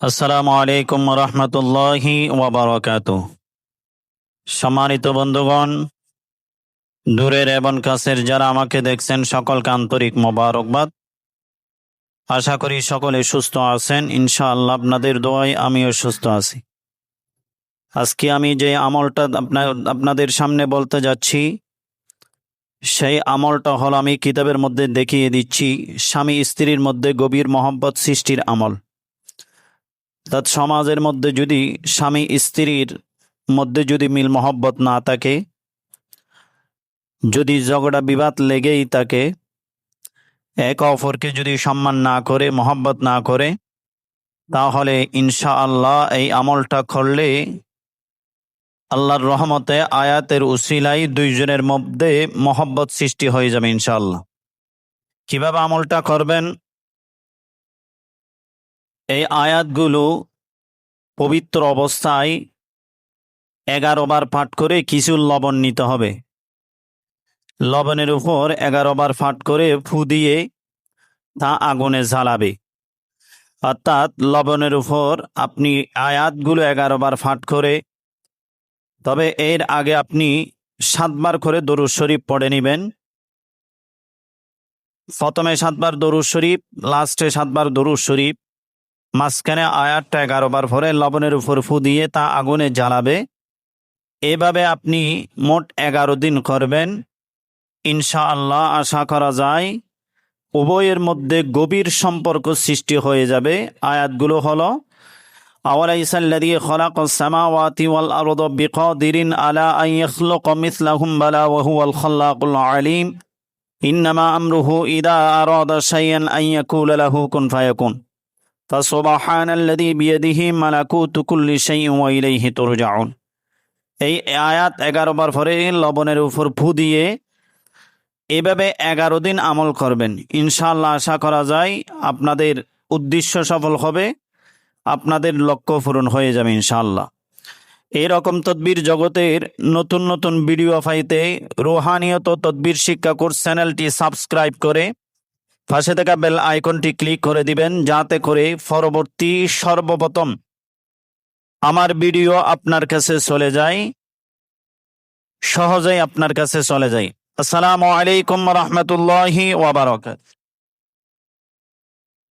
আসসালামু আলাইকুম রহমতুল্লাহি ওয়াবারাকাতু। সম্মানিত বন্ধুগণ, দূরের এবং কাছের যারা আমাকে দেখছেন, সকলকে আন্তরিক মোবারকবাদ। আশা করি সকলে সুস্থ আছেন, ইনশাআল্লাহ আপনাদের দোয়ায় আমিও সুস্থ আছি। আজকে আমি যে আমলটা আপনার আপনাদের সামনে বলতে যাচ্ছি, সেই আমলটা হল আমি কিতাবের মধ্যে দেখিয়ে দিচ্ছি, স্বামী স্ত্রীর মধ্যে গভীর মহব্বত সৃষ্টির আমল। অর্থাৎ সমাজের মধ্যে যদি স্বামী স্ত্রীর মধ্যে যদি মিল মহব্বত না থাকে, যদি ঝগড়া বিবাদ লেগেই থাকে, এক অপরকে যদি সম্মান না করে, মহব্বত না করে, তাহলে ইনশা আল্লাহ এই আমলটা করলে আল্লাহর রহমতে আয়াতের উসিলাই দুইজনের মধ্যে মহব্বত সৃষ্টি হয়ে যাবে ইনশাআল্লাহ। কীভাবে আমলটা করবেন? এই আয়াতগুলো পবিত্র অবস্থায় এগারো বার পাঠ করে কিছু লবণ নিতে হবে। লবণের উপর এগারো বার ফাট করে ফু দিয়ে তা আগুনে জ্বালাবে। অর্থাৎ লবণের উপর আপনি আয়াতগুলো এগারো বার ফাট করে, তবে এর আগে আপনি সাতবার করে দরুদ শরীফ পড়ে নেবেন। প্রথমে সাতবার দরুদ শরীফ, লাস্টে সাতবার দরুদ শরীফ মাঝখানে আয়াতটা এগারো বার ভরে লবণের উপর ফু দিয়ে তা আগুনে জ্বালাবে। এভাবে আপনি মোট এগারো দিন করবেন। ইনশা আল্লাহ আশা করা যায় উভয়ের মধ্যে গভীর সম্পর্ক সৃষ্টি হয়ে যাবে। আয়াতগুলো হলো আলিম। ইন্নামা আমরুহু ইদা আরাদা শাইআন আন ইয়াকুলা লাহু কুন ফায়াকুন। فسبحان الذي بيده ملكوت كل شيء وإليه ترجعون এই আয়াত এগারো বার পরে লবণের উপর ফু দিয়ে এভাবে এগারো দিন আমল করবেন ইনশাল্লাহ আশা করা যায় আপনাদের উদ্দেশ্য সফল হবে আপনাদের লক্ষ্য পূরণ হয়ে যাবে ইনশাল্লাহ এরকম তদ্বির জগতের নতুন নতুন ভিডিও পাইতে রোহানিয়ত তদ্বির শিক্ষা কোর্স চ্যানেলটি সাবস্ক্রাইব করে পাশে থাকা বেল আইকনটি ক্লিক করে দিবেন, যাতে করে পরবর্তী সর্বপ্রথম আমার ভিডিও আপনার কাছে চলে যায়, সহজেই আপনার কাছে চলে যায়। আসসালামু আলাইকুম রহমতুল্লাহি ওয়াবারকাত